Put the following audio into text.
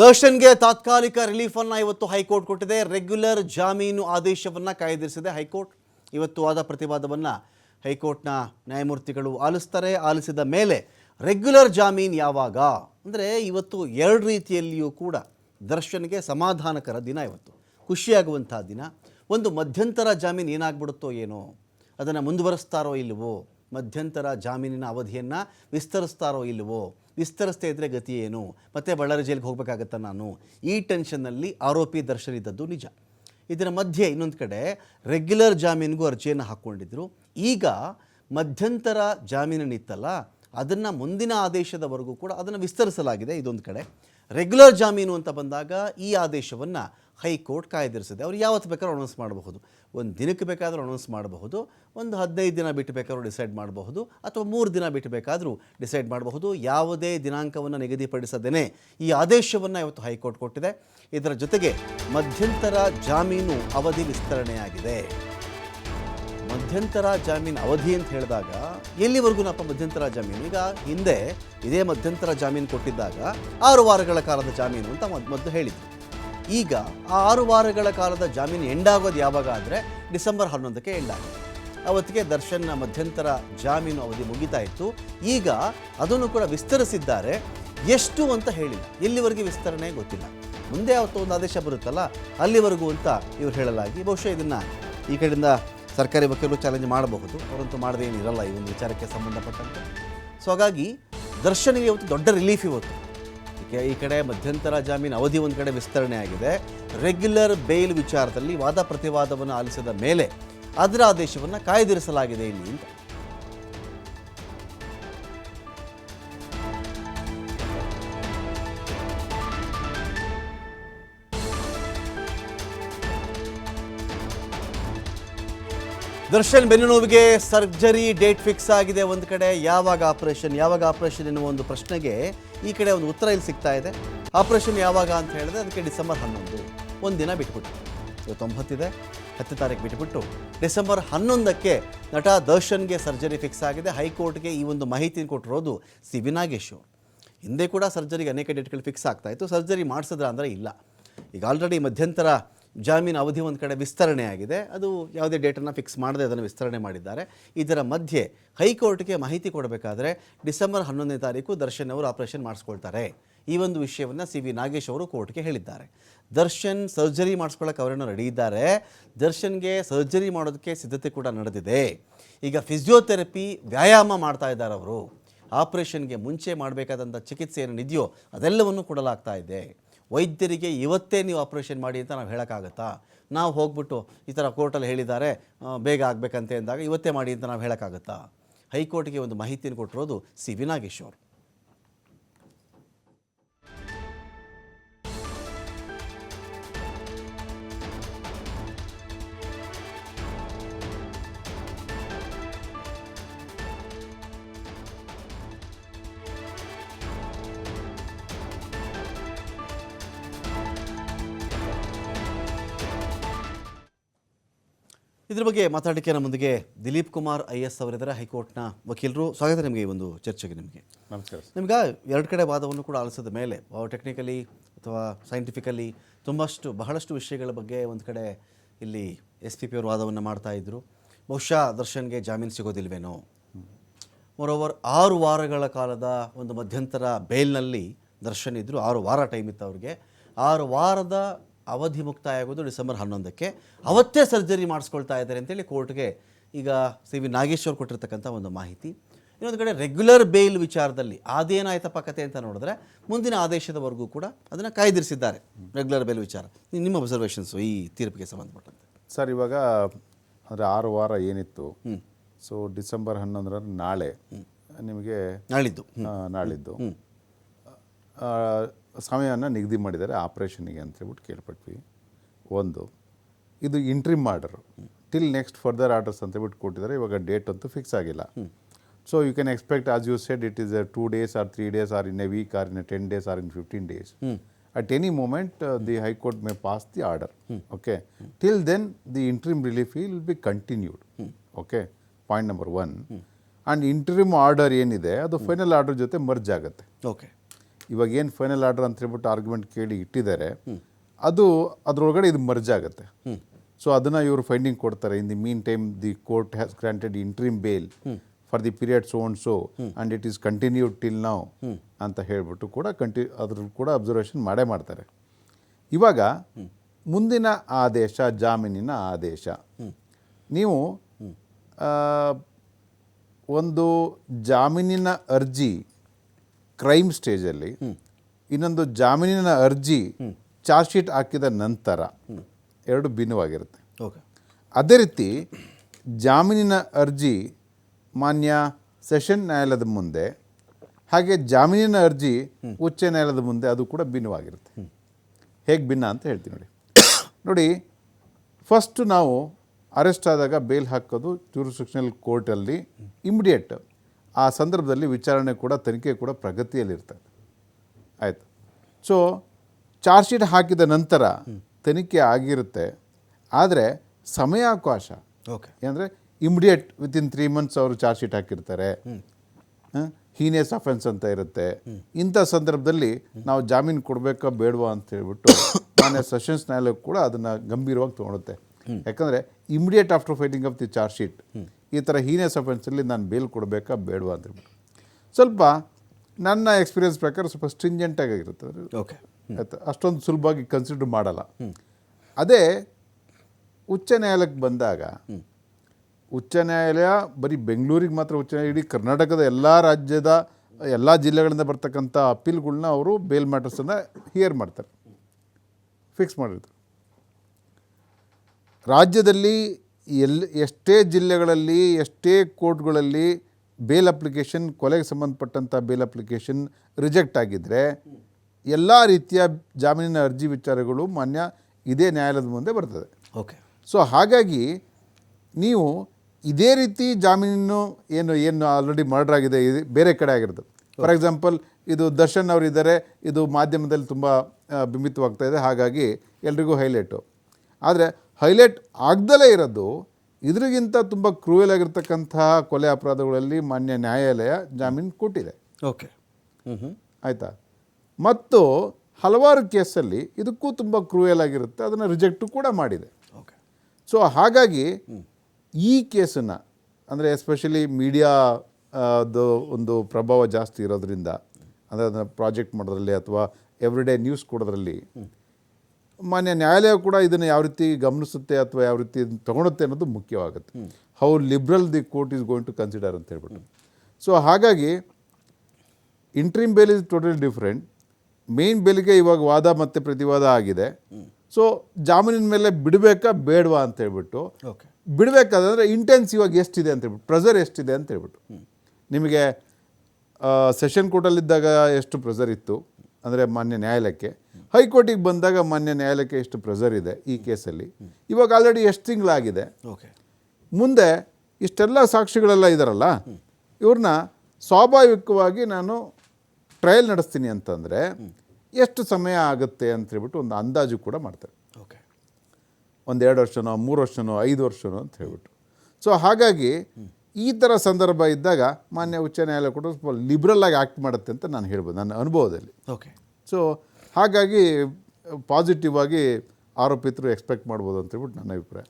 ದರ್ಶನ್ಗೆ ತಾತ್ಕಾಲಿಕ ರಿಲೀಫನ್ನು ಇವತ್ತು ಹೈಕೋರ್ಟ್ ಕೊಟ್ಟಿದೆ. ರೆಗ್ಯುಲರ್ ಜಾಮೀನು ಆದೇಶವನ್ನು ಕಾಯ್ದಿರಿಸಿದೆ ಹೈಕೋರ್ಟ್. ಇವತ್ತು ವಾದ ಪ್ರತಿವಾದವನ್ನು ಹೈಕೋರ್ಟ್ನ ನ್ಯಾಯಮೂರ್ತಿಗಳು ಆಲಿಸ್ತಾರೆ. ಆಲಿಸಿದ ಮೇಲೆ ರೆಗ್ಯುಲರ್ ಜಾಮೀನು ಯಾವಾಗ? ಅಂದರೆ ಇವತ್ತು ಎರಡು ರೀತಿಯಲ್ಲಿಯೂ ಕೂಡ ದರ್ಶನ್ಗೆ ಸಮಾಧಾನಕರ ದಿನ ಇವತ್ತು. ಖುಷಿಯಾಗುವಂಥ ದಿನ. ಒಂದು ಮಧ್ಯಂತರ ಜಾಮೀನು ಏನಾಗ್ಬಿಡುತ್ತೋ ಏನೋ, ಅದನ್ನು ಮುಂದುವರಿಸ್ತಾರೋ ಇಲ್ವೋ ಮಧ್ಯಂತರ ಜಾಮೀನಿನ ಅವಧಿಯನ್ನು ವಿಸ್ತರಿಸ್ತಾರೋ ಇಲ್ಲವೋ ವಿಸ್ತರಿಸ್ತಾ ಇದ್ದರೆ ಗತಿ ಏನು? ಮತ್ತು ಬಳ್ಳಾರಿ ಜೈಲಿಗೆ ಹೋಗಬೇಕಾಗತ್ತಾ ನಾನು? ಈ ಟೆನ್ಷನ್ನಲ್ಲಿ ಆರೋಪಿ ದರ್ಶನ್ ಇದ್ದದ್ದು ನಿಜ. ಇದರ ಮಧ್ಯೆ ಇನ್ನೊಂದು ಕಡೆ ರೆಗ್ಯುಲರ್ ಜಾಮೀನಿಗೂ ಅರ್ಜಿಯನ್ನು ಹಾಕ್ಕೊಂಡಿದ್ರು. ಈಗ ಮಧ್ಯಂತರ ಜಾಮೀನಿನಿತ್ತಲ್ಲ ಅದನ್ನು ಮುಂದಿನ ಆದೇಶದವರೆಗೂ ಕೂಡ ಅದನ್ನು ವಿಸ್ತರಿಸಲಾಗಿದೆ ಇದೊಂದು ಕಡೆ. ರೆಗ್ಯುಲರ್ ಜಾಮೀನು ಅಂತ ಬಂದಾಗ ಈ ಆದೇಶವನ್ನು ಹೈಕೋರ್ಟ್ ಕಾಯ್ದಿರಿಸಿದೆ. ಅವ್ರು ಯಾವತ್ತು ಬೇಕಾದ್ರೂ ಅನೌನ್ಸ್ ಮಾಡಬಹುದು. ಒಂದು ದಿನಕ್ಕೆ ಬೇಕಾದರೂ ಅನೌನ್ಸ್ ಮಾಡಬಹುದು. ಒಂದು ಹದಿನೈದು ದಿನ ಬಿಟ್ಟು ಬೇಕಾದ್ರೂ ಡಿಸೈಡ್ ಮಾಡಬಹುದು. ಅಥವಾ ಮೂರು ದಿನ ಬಿಟ್ಟು ಬೇಕಾದರೂ ಡಿಸೈಡ್ ಮಾಡಬಹುದು. ಯಾವುದೇ ದಿನಾಂಕವನ್ನು ನಿಗದಿಪಡಿಸದೇನೆ ಈ ಆದೇಶವನ್ನು ಇವತ್ತು ಹೈಕೋರ್ಟ್ ಕೊಟ್ಟಿದೆ. ಇದರ ಜೊತೆಗೆ ಮಧ್ಯಂತರ ಜಾಮೀನು ಅವಧಿ ವಿಸ್ತರಣೆಯಾಗಿದೆ. ಮಧ್ಯಂತರ ಜಾಮೀನು ಅವಧಿ ಅಂತ ಹೇಳಿದಾಗ ಎಲ್ಲಿವರೆಗೂನಪ್ಪ ಮಧ್ಯಂತರ ಜಾಮೀನು? ಈಗ ಹಿಂದೆ ಇದೇ ಮಧ್ಯಂತರ ಜಾಮೀನು ಕೊಟ್ಟಿದ್ದಾಗ ಆರು ವಾರಗಳ ಕಾಲದ ಜಾಮೀನು ಅಂತ ಮೊದ್- ಮೊದಲು ಹೇಳಿದ್ರು. ಈಗ ಆ ಆರು ವಾರಗಳ ಕಾಲದ ಜಾಮೀನು ಎಂಡಾಗೋದು ಯಾವಾಗ ಆದರೆ ಡಿಸೆಂಬರ್ ಹನ್ನೊಂದಕ್ಕೆ ಎಂಡಾಗಿದೆ ಅವತ್ತಿಗೆ ದರ್ಶನ್ನ ಮಧ್ಯಂತರ ಜಾಮೀನು ಅವಧಿ ಮುಗಿತಾ ಇತ್ತು. ಈಗ ಅದನ್ನು ಕೂಡ ವಿಸ್ತರಿಸಿದ್ದಾರೆ. ಎಷ್ಟು ಅಂತ ಹೇಳಿಲ್ಲ. ಎಲ್ಲಿವರೆಗೆ ವಿಸ್ತರಣೆ ಗೊತ್ತಿಲ್ಲ. ಮುಂದೆ ಅವತ್ತು ಒಂದು ಆದೇಶ ಬರುತ್ತಲ್ಲ, ಅಲ್ಲಿವರೆಗೂ ಅಂತ ಇವರು ಹೇಳಲಾಗಿ ಬಹುಶಃ ಇದನ್ನು ಈ ಕಡೆಯಿಂದ ಸರ್ಕಾರಿ ವಕೀಲರು ಚಾಲೆಂಜ್ ಮಾಡಬಹುದು. ಅವರಂತೂ ಮಾಡದೇ ಏನಿರಲ್ಲ ಈ ಒಂದು ವಿಚಾರಕ್ಕೆ ಸಂಬಂಧಪಟ್ಟಂತೆ. ಸೊ ಹಾಗಾಗಿ ದರ್ಶನಿಗೆ ಇವತ್ತು ದೊಡ್ಡ ರಿಲೀಫ್ ಇವತ್ತು. ಈ ಕಡೆ ಮಧ್ಯಂತರ ಜಾಮೀನು ಅವಧಿ ಒಂದು ಕಡೆ ವಿಸ್ತರಣೆ ಆಗಿದೆ. ರೆಗ್ಯುಲರ್ ಬೇಲ್ ವಿಚಾರದಲ್ಲಿ ವಾದ ಪ್ರತಿವಾದವನ್ನು ಆಲಿಸಿದ ಮೇಲೆ ಅದರ ಆದೇಶವನ್ನು ಕಾಯ್ದಿರಿಸಲಾಗಿದೆ ಇಲ್ಲಿ ಅಂತ. ದರ್ಶನ್, ಬೆನ್ನು ನೋವಿಗೆ ಸರ್ಜರಿ ಡೇಟ್ ಫಿಕ್ಸ್ ಆಗಿದೆ ಒಂದು ಕಡೆ. ಯಾವಾಗ ಆಪರೇಷನ್ ಯಾವಾಗ ಆಪರೇಷನ್ ಎನ್ನುವ ಒಂದು ಪ್ರಶ್ನೆಗೆ ಈ ಕಡೆ ಒಂದು ಉತ್ತರ ಇಲ್ಲಿ ಸಿಗ್ತಾ ಇದೆ. ಆಪರೇಷನ್ ಯಾವಾಗ ಅಂತ ಹೇಳಿದ್ರೆ ಅದಕ್ಕೆ ಡಿಸೆಂಬರ್ ಹನ್ನೊಂದು. ಒಂದು ದಿನ ಬಿಟ್ಬಿಟ್ಟು. ಇವತ್ತು ಒಂಬತ್ತಿದೆ ಹತ್ತು ತಾರೀಕು ಬಿಟ್ಬಿಟ್ಟು ಡಿಸೆಂಬರ್ ಹನ್ನೊಂದಕ್ಕೆ ನಟ ದರ್ಶನ್ಗೆ ಸರ್ಜರಿ ಫಿಕ್ಸ್ ಆಗಿದೆ. ಹೈಕೋರ್ಟ್ಗೆ ಈ ಒಂದು ಮಾಹಿತಿ ಕೊಟ್ಟಿರೋದು ಸಿ. ವಿ. ನಾಗೇಶು. ಹಿಂದೆ ಕೂಡ ಸರ್ಜರಿಗೆ ಅನೇಕ ಡೇಟ್ಗಳು ಫಿಕ್ಸ್ ಆಗ್ತಾ ಇತ್ತು. ಸರ್ಜರಿ ಮಾಡಿಸಿದ್ರ ಅಂದರೆ ಇಲ್ಲ. ಈಗ ಆಲ್ರೆಡಿ ಮಧ್ಯಂತರ ಜಾಮೀನು ಅವಧಿ ಒಂದು ಕಡೆ ವಿಸ್ತರಣೆ ಆಗಿದೆ. ಅದು ಯಾವುದೇ ಡೇಟನ್ನು ಫಿಕ್ಸ್ ಮಾಡದೆ ಅದನ್ನು ವಿಸ್ತರಣೆ ಮಾಡಿದ್ದಾರೆ. ಇದರ ಮಧ್ಯೆ ಹೈಕೋರ್ಟ್ಗೆ ಮಾಹಿತಿ ಕೊಡಬೇಕಾದ್ರೆ ಡಿಸೆಂಬರ್ ಹನ್ನೊಂದನೇ ತಾರೀಕು ದರ್ಶನ್ ಅವರು ಆಪರೇಷನ್ ಮಾಡಿಸ್ಕೊಳ್ತಾರೆ. ಈ ಒಂದು ವಿಷಯವನ್ನು ಸಿ ವಿ ನಾಗೇಶ್ ಅವರು ಕೋರ್ಟ್ಗೆ ಹೇಳಿದ್ದಾರೆ. ದರ್ಶನ್ ಸರ್ಜರಿ ಮಾಡಿಸ್ಕೊಳ್ಳೋಕೆ ಅವರನ್ನು ರೆಡಿ ಇದ್ದಾರೆ. ದರ್ಶನ್ಗೆ ಸರ್ಜರಿ ಮಾಡೋದಕ್ಕೆ ಸಿದ್ಧತೆ ಕೂಡ ನಡೆದಿದೆ. ಈಗ ಫಿಸಿಯೋಥೆರಪಿ ವ್ಯಾಯಾಮ ಮಾಡ್ತಾ ಇದ್ದಾರೆ ಅವರು. ಆಪರೇಷನ್ಗೆ ಮುಂಚೆ ಮಾಡಬೇಕಾದಂಥ ಚಿಕಿತ್ಸೆ ಏನಿದೆಯೋ ಅದೆಲ್ಲವನ್ನು ಕೊಡಲಾಗ್ತಾ ಇದೆ. ವೈದ್ಯರಿಗೆ ಇವತ್ತೇ ನೀವು ಆಪ್ರೇಷನ್ ಮಾಡಿ ಅಂತ ನಾವು ಹೇಳೋಕ್ಕಾಗತ್ತಾ? ನಾವು ಹೋಗ್ಬಿಟ್ಟು ಈ ಥರ ಕೋರ್ಟಲ್ಲಿ ಹೇಳಿದ್ದಾರೆ ಬೇಗ ಆಗಬೇಕಂತೆ ಅಂದಾಗ ಇವತ್ತೇ ಮಾಡಿ ಅಂತ ನಾವು ಹೇಳೋಕ್ಕಾಗತ್ತಾ? ಹೈಕೋರ್ಟ್ಗೆ ಒಂದು ಮಾಹಿತಿಯನ್ನು ಕೊಟ್ಟಿರೋದು ಸಿ. ವಿ. ನಾಗೇಶ್ ಇದ್ರ ಬಗ್ಗೆ ಮಾತಾಡಲಿಕ್ಕೆ ನಮ್ಮೊಂದಿಗೆ ದಿಲೀಪ್ ಕುಮಾರ್ ಐ ಎಸ್ ಅವರಿದ್ದಾರೆ ಹೈಕೋರ್ಟ್ನ ವಕೀಲರು. ಸ್ವಾಗತ ನಿಮಗೆ ಈ ಒಂದು ಚರ್ಚೆಗೆ ನಿಮಗೆ. ನಮಸ್ಕಾರ ನಿಮ್ಗೆ ಎರಡು ಕಡೆ ವಾದವನ್ನು ಕೂಡ ಆಲಿಸಿದ ಮೇಲೆ ಟೆಕ್ನಿಕಲಿ ಅಥವಾ ಸೈಂಟಿಫಿಕಲಿ ತುಂಬಷ್ಟು ಬಹಳಷ್ಟು ವಿಷಯಗಳ ಬಗ್ಗೆ ಒಂದು ಕಡೆ ಇಲ್ಲಿ ಎಸ್ ಪಿ ಪಿ ಅವರು ವಾದವನ್ನು ಮಾಡ್ತಾ ಇದ್ರು. ಬಹುಶಃ ದರ್ಶನ್ಗೆ ಜಾಮೀನು ಸಿಗೋದಿಲ್ವೇನೋ. ಮೊರೋವರ್ ಆರು ವಾರಗಳ ಕಾಲದ ಒಂದು ಮಧ್ಯಂತರ ಬೇಲ್ನಲ್ಲಿ ದರ್ಶನ್ ಇದ್ದರು ಆರು ವಾರ ಟೈಮ್ ಇತ್ತು ಅವ್ರಿಗೆ. ಆರು ವಾರದ ಅವಧಿ ಮುಕ್ತಾಯ ಆಗೋದು ಡಿಸೆಂಬರ್ ಹನ್ನೊಂದಕ್ಕೆ ಅವತ್ತೇ ಸರ್ಜರಿ ಮಾಡಿಸ್ಕೊಳ್ತಾ ಇದ್ದಾರೆ ಅಂತೇಳಿ ಕೋರ್ಟ್ಗೆ ಈಗ ಸಿ ವಿ ನಾಗೇಶ್ವರ್ ಕೊಟ್ಟಿರ್ತಕ್ಕಂಥ ಒಂದು ಮಾಹಿತಿ. ಇನ್ನೊಂದು ಕಡೆ ರೆಗ್ಯುಲರ್ ಬೇಲ್ ವಿಚಾರದಲ್ಲಿ ಅದೇನಾಯ್ತಪ್ಪ ಕತೆ ಅಂತ ನೋಡಿದ್ರೆ ಮುಂದಿನ ಆದೇಶದವರೆಗೂ ಕೂಡ ಅದನ್ನು ಕಾಯ್ದಿರಿಸಿದ್ದಾರೆ ರೆಗ್ಯುಲರ್ ಬೇಲ್ ವಿಚಾರ. ನಿಮ್ಮ ಅಬ್ಸರ್ವೇಷನ್ಸು ಈ ತೀರ್ಪಿಗೆ ಸಂಬಂಧಪಟ್ಟಂತೆ. ಸರ್ ಇವಾಗ ಅಂದರೆ ಆರು ವಾರ ಏನಿತ್ತು ಸೊ ಡಿಸೆಂಬರ್ ಹನ್ನೊಂದರ ನಾಳೆ ನಿಮಗೆ ನಾಳಿದ್ದು. ನಾಳಿದ್ದು. ಸಮಯವನ್ನು ನಿಗದಿ ಮಾಡಿದ್ದಾರೆ ಆಪ್ರೇಷನಿಗೆ ಅಂತ ಹೇಳ್ಬಿಟ್ಟು ಕೇಳ್ಪಟ್ವಿ. ಒಂದು ಇದು interim order till next further orders ಅಂತ ಹೇಳ್ಬಿಟ್ಟು ಕೊಟ್ಟಿದ್ದಾರೆ ಇವಾಗ ಡೇಟ್ ಅಂತೂ ಫಿಕ್ಸ್ ಆಗಿಲ್ಲ. So you can expect as you said it is two days or three days or in a week or in a ten days or in fifteen days moment uh, the high court may pass the order. okay? Till then the interim relief will be continued. okay? Point number 1 and interim order ಏನಿದೆ ಅದು final order ಜೊತೆ merge ಆಗುತ್ತೆ. Okay ಇವಾಗ ಏನು final order ಅಂತ ಹೇಳ್ಬಿಟ್ಟು argument ಕೇಳಿ ಇಟ್ಟಿದ್ದಾರೆ ಅದು ಅದರೊಳಗಡೆ ಇದು ಮರ್ಜ್ ಆಗುತ್ತೆ. ಸೊ ಅದನ್ನು ಇವರು ಫೈಂಡಿಂಗ್ ಕೊಡ್ತಾರೆ. In the mean time the court has granted interim bail for the period so and so and it is continued till ನಾವು ಅಂತ ಹೇಳಿಬಿಟ್ಟು ಕೂಡ ಕಂಟಿ ಅದ್ರ ಕೂಡ ಅಬ್ಸರ್ವೇಷನ್ ಮಾಡೇ ಮಾಡ್ತಾರೆ. ಇವಾಗ ಮುಂದಿನ ಆದೇಶ ಜಾಮೀನಿನ ಆದೇಶ. ನೀವು ಒಂದು ಜಾಮೀನಿನ ಅರ್ಜಿ ಕ್ರೈಮ್ ಸ್ಟೇಜಲ್ಲಿ ಇನ್ನೊಂದು ಜಾಮೀನಿನ ಅರ್ಜಿ ಚಾರ್ಜ್ ಶೀಟ್ ಹಾಕಿದ ನಂತರ ಎರಡು ಭಿನ್ನವಾಗಿರುತ್ತೆ. ಓಕೆ. ಅದೇ ರೀತಿ ಜಾಮೀನಿನ ಅರ್ಜಿ ಮಾನ್ಯ ಸೆಷನ್ ನ್ಯಾಯಾಲಯದ ಮುಂದೆ ಹಾಗೆ ಜಾಮೀನಿನ ಅರ್ಜಿ ಉಚ್ಚ ನ್ಯಾಯಾಲಯದ ಮುಂದೆ ಅದು ಕೂಡ ಭಿನ್ನವಾಗಿರುತ್ತೆ. ಹೇಗೆ ಭಿನ್ನ ಅಂತ ಹೇಳ್ತೀನಿ ನೋಡಿ. ನೋಡಿ ಫಸ್ಟು ನಾವು ಅರೆಸ್ಟ್ ಆದಾಗ ಬೇಲ್ ಹಾಕೋದು ಜೂರಿಸ್ಟಿಕ್ಷನಲ್ ಕೋರ್ಟಲ್ಲಿ ಇಮಿಡಿಯೇಟ್ ಆ ಸಂದರ್ಭದಲ್ಲಿ ವಿಚಾರಣೆ ಕೂಡ ತನಿಖೆ ಕೂಡ ಪ್ರಗತಿಯಲ್ಲಿರ್ತದೆ. ಆಯಿತು. ಸೊ ಚಾರ್ಜ್ ಶೀಟ್ ಹಾಕಿದ ನಂತರ ತನಿಖೆ ಆಗಿರುತ್ತೆ. ಆದರೆ ಸಮಯಾವಕಾಶ ಓಕೆ. ಅಂದರೆ ಇಮಿಡಿಯೇಟ್ ವಿತಿನ್ ತ್ರೀ ಮಂತ್ಸ್ ಅವರು ಚಾರ್ಜ್ ಶೀಟ್ ಹಾಕಿರ್ತಾರೆ. ಹೀನಿಯಸ್ ಅಫೆನ್ಸ್ ಅಂತ ಇರುತ್ತೆ. ಇಂಥ ಸಂದರ್ಭದಲ್ಲಿ ನಾವು ಜಾಮೀನು ಕೊಡಬೇಕಾ ಬೇಡವಾ ಅಂತ ಹೇಳ್ಬಿಟ್ಟು ಮಾನ್ಯ ಸೆಷನ್ಸ್ ನ್ಯಾಯಾಲಯ ಕೂಡ ಅದನ್ನು ಗಂಭೀರವಾಗಿ ತೊಗೊಳುತ್ತೆ ಯಾಕಂದರೆ immediate after fighting of the charge sheet ಈ ಥರ ಹೀನಿಯಸ್ ಸಫೆನ್ಸಲ್ಲಿ ನಾನು ಬೇಲ್ ಕೊಡಬೇಕಾ ಬೇಡವಾ ಅಂತ ಹೇಳ್ಬಿಟ್ಟು. ಸ್ವಲ್ಪ ನನ್ನ ಎಕ್ಸ್ಪೀರಿಯನ್ಸ್ ಪ್ರಕಾರ ಸ್ವಲ್ಪ ಸ್ಟ್ರಿಂಜೆಂಟಾಗಿರುತ್ತೆ ಓಕೆ. ಆಯ್ತಾ? ಅಷ್ಟೊಂದು ಸುಲಭವಾಗಿ ಕನ್ಸಿಡರ್ ಮಾಡಲ್ಲ. ಅದೇ ಉಚ್ಚ ನ್ಯಾಯಾಲಯಕ್ಕೆ ಬಂದಾಗ ಉಚ್ಚ ನ್ಯಾಯಾಲಯ ಬರೀ ಬೆಂಗಳೂರಿಗೆ ಮಾತ್ರ ಉಚ್ಚ ನ್ಯಾಯಾಲಯ ಇಡೀ ಕರ್ನಾಟಕದ ಎಲ್ಲ ರಾಜ್ಯದ ಎಲ್ಲ ಜಿಲ್ಲೆಗಳಿಂದ ಬರ್ತಕ್ಕಂಥ ಅಪೀಲ್ಗಳನ್ನ ಅವರು ಬೇಲ್ ಮ್ಯಾಟರ್ಸನ್ನು ಹಿಯರ್ ಮಾಡ್ತಾರೆ. ಫಿಕ್ಸ್ ಮಾಡಿರ್ತಾರೆ. ರಾಜ್ಯದಲ್ಲಿ ಎಲ್ ಎಷ್ಟೇ ಜಿಲ್ಲೆಗಳಲ್ಲಿ ಎಷ್ಟೇ ಕೋರ್ಟ್ಗಳಲ್ಲಿ ಬೇಲ್ ಅಪ್ಲಿಕೇಶನ್ ಕೊಲೆಗೆ ಸಂಬಂಧಪಟ್ಟಂಥ ಬೇಲ್ ಅಪ್ಲಿಕೇಶನ್ ರಿಜೆಕ್ಟ್ ಆಗಿದ್ದರೆ ಎಲ್ಲ ರೀತಿಯ ಜಾಮೀನಿನ ಅರ್ಜಿ ವಿಚಾರಗಳು ಮಾನ್ಯ ಇದೇ ನ್ಯಾಯಾಲಯದ ಮುಂದೆ ಬರ್ತದೆ. ಓಕೆ. ಸೊ ಹಾಗಾಗಿ ನೀವು ಇದೇ ರೀತಿ ಜಾಮೀನು ಏನು ಏನು ಆಲ್ರೆಡಿ ಮರ್ಡರ್ ಆಗಿದೆ ಇದು ಬೇರೆ ಕಡೆ ಆಗಿರೋದು ಫಾರ್ ಎಕ್ಸಾಂಪಲ್ ಇದು ದರ್ಶನ್ ಅವರಿದ್ದಾರೆ ಇದು ಮಾಧ್ಯಮದಲ್ಲಿ ತುಂಬ ಬಿಂಬಿತವಾಗ್ತಾ ಇದೆ. ಹಾಗಾಗಿ ಎಲ್ರಿಗೂ ಹೈಲೈಟು ಆದರೆ ಹೈಲೈಟ್ ಆಗ್ದಲೇ ಇರೋದು ಇದ್ರಿಗಿಂತ ತುಂಬ ಕ್ರೂಯಲ್ ಆಗಿರ್ತಕ್ಕಂತಹ ಕೊಲೆ ಅಪರಾಧಗಳಲ್ಲಿ ಮಾನ್ಯ ನ್ಯಾಯಾಲಯ ಜಾಮೀನು ಕೊಟ್ಟಿದೆ. ಓಕೆ. ಆಯಿತಾ? ಮತ್ತು ಹಲವಾರು ಕೇಸಲ್ಲಿ ಇದಕ್ಕೂ ತುಂಬ ಕ್ರೂಯಲ್ ಆಗಿರುತ್ತೆ ಅದನ್ನು ರಿಜೆಕ್ಟು ಕೂಡ ಮಾಡಿದೆ. ಓಕೆ. ಸೊ ಹಾಗಾಗಿ ಈ ಕೇಸನ್ನು ಅಂದರೆ ಎಸ್ಪೆಷಲಿ ಮೀಡಿಯಾದು ಒಂದು ಪ್ರಭಾವ ಜಾಸ್ತಿ ಇರೋದ್ರಿಂದ ಅಂದರೆ ಅದನ್ನು ಪ್ರಾಜೆಕ್ಟ್ ಮಾಡೋದ್ರಲ್ಲಿ ಅಥವಾ ಎವ್ರಿಡೇ ನ್ಯೂಸ್ ಕೊಡೋದ್ರಲ್ಲಿ ಮಾನ್ಯ ನ್ಯಾಯಾಲಯ ಕೂಡ ಇದನ್ನು ಯಾವ ರೀತಿ ಗಮನಿಸುತ್ತೆ ಅಥವಾ ಯಾವ ರೀತಿ ತಗೊಳುತ್ತೆ ಅನ್ನೋದು ಮುಖ್ಯವಾಗುತ್ತೆ. How liberal the court is going to consider ಅಂತ ಹೇಳ್ಬಿಟ್ಟು. ಸೊ ಹಾಗಾಗಿ interim bail is totally different main ಬೇಲಿಗೆ ಇವಾಗ ವಾದ ಮತ್ತು ಪ್ರತಿವಾದ ಆಗಿದೆ. ಸೊ ಜಾಮೀನಿನ ಮೇಲೆ ಬಿಡಬೇಕಾ ಬೇಡವಾ ಅಂತ ಹೇಳ್ಬಿಟ್ಟು. ಬಿಡಬೇಕಾದ್ರೆ ಇಂಟೆನ್ಸ್ ಇವಾಗ ಎಷ್ಟಿದೆ ಅಂತ ಹೇಳ್ಬಿಟ್ಟು ಪ್ರೆಸರ್ ಎಷ್ಟಿದೆ ಅಂತ ಹೇಳ್ಬಿಟ್ಟು. ನಿಮಗೆ ಸೆಷನ್ ಕೋರ್ಟಲ್ಲಿದ್ದಾಗ ಎಷ್ಟು ಪ್ರೆಸರ್ ಇತ್ತು? ಅಂದರೆ ಮಾನ್ಯ ನ್ಯಾಯಾಲಯಕ್ಕೆ. ಹೈಕೋರ್ಟಿಗೆ ಬಂದಾಗ ಮಾನ್ಯ ನ್ಯಾಯಾಲಯಕ್ಕೆ ಎಷ್ಟು ಪ್ರೆಸರ್ ಇದೆ ಈ ಕೇಸಲ್ಲಿ. ಇವಾಗ ಆಲ್ರೆಡಿ ಎಷ್ಟು ತಿಂಗಳಾಗಿದೆ? ಓಕೆ. ಮುಂದೆ ಇಷ್ಟೆಲ್ಲ ಸಾಕ್ಷಿಗಳೆಲ್ಲ ಇದ್ದಾರಲ್ಲ ಇವ್ರನ್ನ ಸ್ವಾಭಾವಿಕವಾಗಿ ನಾನು ಟ್ರಯಲ್ ನಡೆಸ್ತೀನಿ ಅಂತಂದರೆ ಎಷ್ಟು ಸಮಯ ಆಗುತ್ತೆ ಅಂತ ಹೇಳ್ಬಿಟ್ಟು ಒಂದು ಅಂದಾಜು ಕೂಡ ಮಾಡ್ತಾರೆ. ಓಕೆ. ಒಂದು ಎರಡು ವರ್ಷನೋ ಮೂರು ವರ್ಷನೋ ಐದು ವರ್ಷನೋ ಅಂತ ಹೇಳ್ಬಿಟ್ಟು. ಸೊ ಹಾಗಾಗಿ ಈ ಥರ ಸಂದರ್ಭ ಇದ್ದಾಗ ಮಾನ್ಯ ಉಚ್ಚ ನ್ಯಾಯಾಲಯ ಕೂಡ ಸ್ವಲ್ಪ ಲಿಬ್ರಲ್ ಆಗಿ ಆ್ಯಕ್ಟ್ ಮಾಡುತ್ತೆ ಅಂತ ನಾನು ಹೇಳ್ಬೋದು ನನ್ನ ಅನುಭವದಲ್ಲಿ. ಓಕೆ. ಸೊ ಹಾಗಾಗಿ ಪಾಸಿಟಿವ್ ಆಗಿ ಆರೋಪಿತರು ಎಕ್ಸ್ಪೆಕ್ಟ್ ಮಾಡ್ಬೋದು ಅಂತೇಳ್ಬಿಟ್ಟು ನನ್ನ ಅಭಿಪ್ರಾಯ.